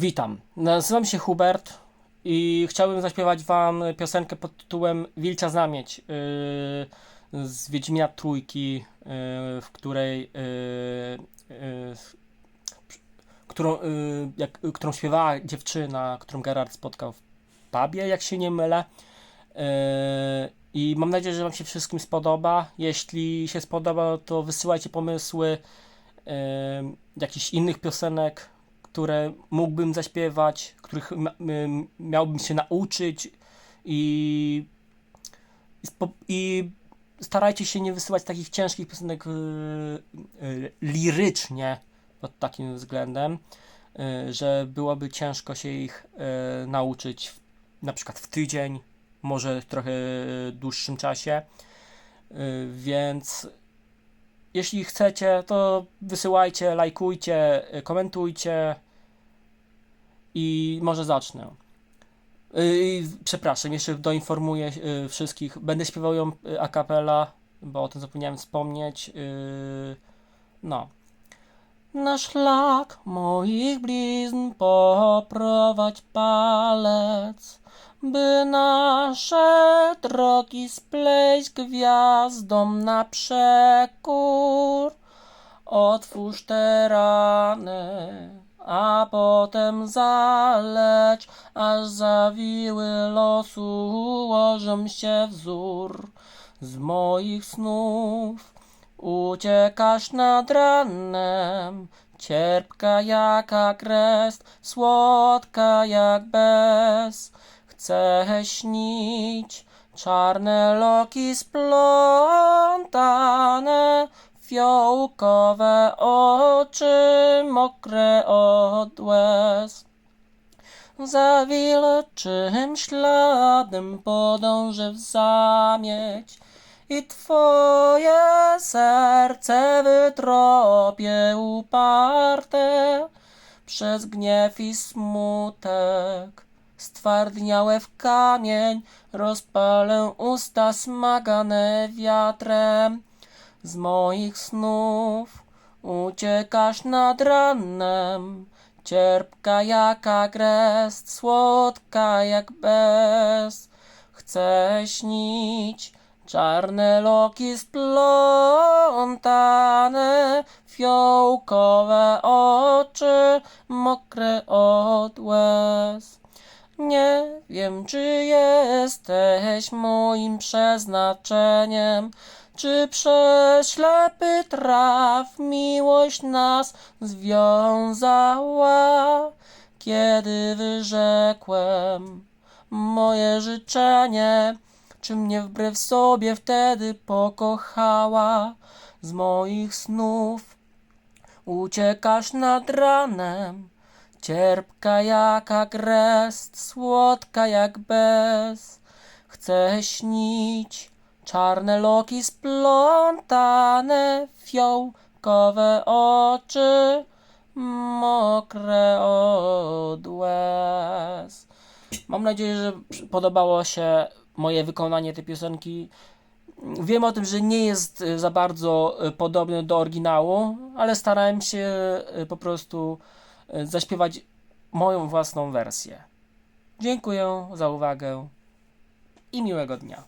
Witam, nazywam się Hubert i chciałbym zaśpiewać Wam piosenkę pod tytułem Wilcza Zamieć yy, z Wiedźmina Trójki, yy, w której yy, którą, jak, którą śpiewała dziewczyna, którą Gerard spotkał w pubie, jak się nie mylę. I mam nadzieję, że Wam się wszystkim spodoba. Jeśli się spodoba, to wysyłajcie pomysły jakichś innych piosenek, które mógłbym zaśpiewać, których miałbym się nauczyć i, i, starajcie się nie wysyłać takich ciężkich piosenek y, y, lirycznie pod takim względem, y, że byłoby ciężko się ich nauczyć na przykład w tydzień, może w trochę dłuższym czasie, więc jeśli chcecie, to wysyłajcie, lajkujcie, y, komentujcie i może zacznę. Yy, przepraszam, jeszcze doinformuję yy, wszystkich. Będę śpiewał ją y, a bo o tym zapomniałem wspomnieć. Yy, no. Na szlak moich blizn poprowadź palec, by nasze drogi spleść gwiazdom na przekór. Otwórz te rany, a potem zalecz, aż zawiły losu ułożą się wzór z moich snów. Uciekasz nad ranem, cierpka jak agrest, słodka jak bez. Chcę śnić, czarne loki splątane, fiołkowe oczy mokre od łez. Za śladem podążę w zamieć i twoje serce wytropie uparte przez gniew i smutek. Stwardniałe w kamień rozpalę usta smagane wiatrem z moich snów. Uciekasz nad ranem, cierpka jak agrest, słodka jak bez. Chcę śnić, czarne loki splątane, fiołkowe oczy, mokre od łez. Nie wiem, czy jesteś moim przeznaczeniem, czy przez ślepy traf miłość nas związała, kiedy wyrzekłem moje życzenie, czy mnie wbrew sobie wtedy pokochała? Z moich snów. Uciekasz nad ranem, cierpka jak agrest, słodka jak bez. Chcę śnić, czarne loki splątane, fiołkowe oczy, mokre od łez. Mam nadzieję, że podobało się moje wykonanie tej piosenki. Wiem o tym, że nie jest y, za bardzo y, podobny do oryginału, ale starałem się y, po prostu zaśpiewać moją własną wersję. Dziękuję za uwagę i miłego dnia.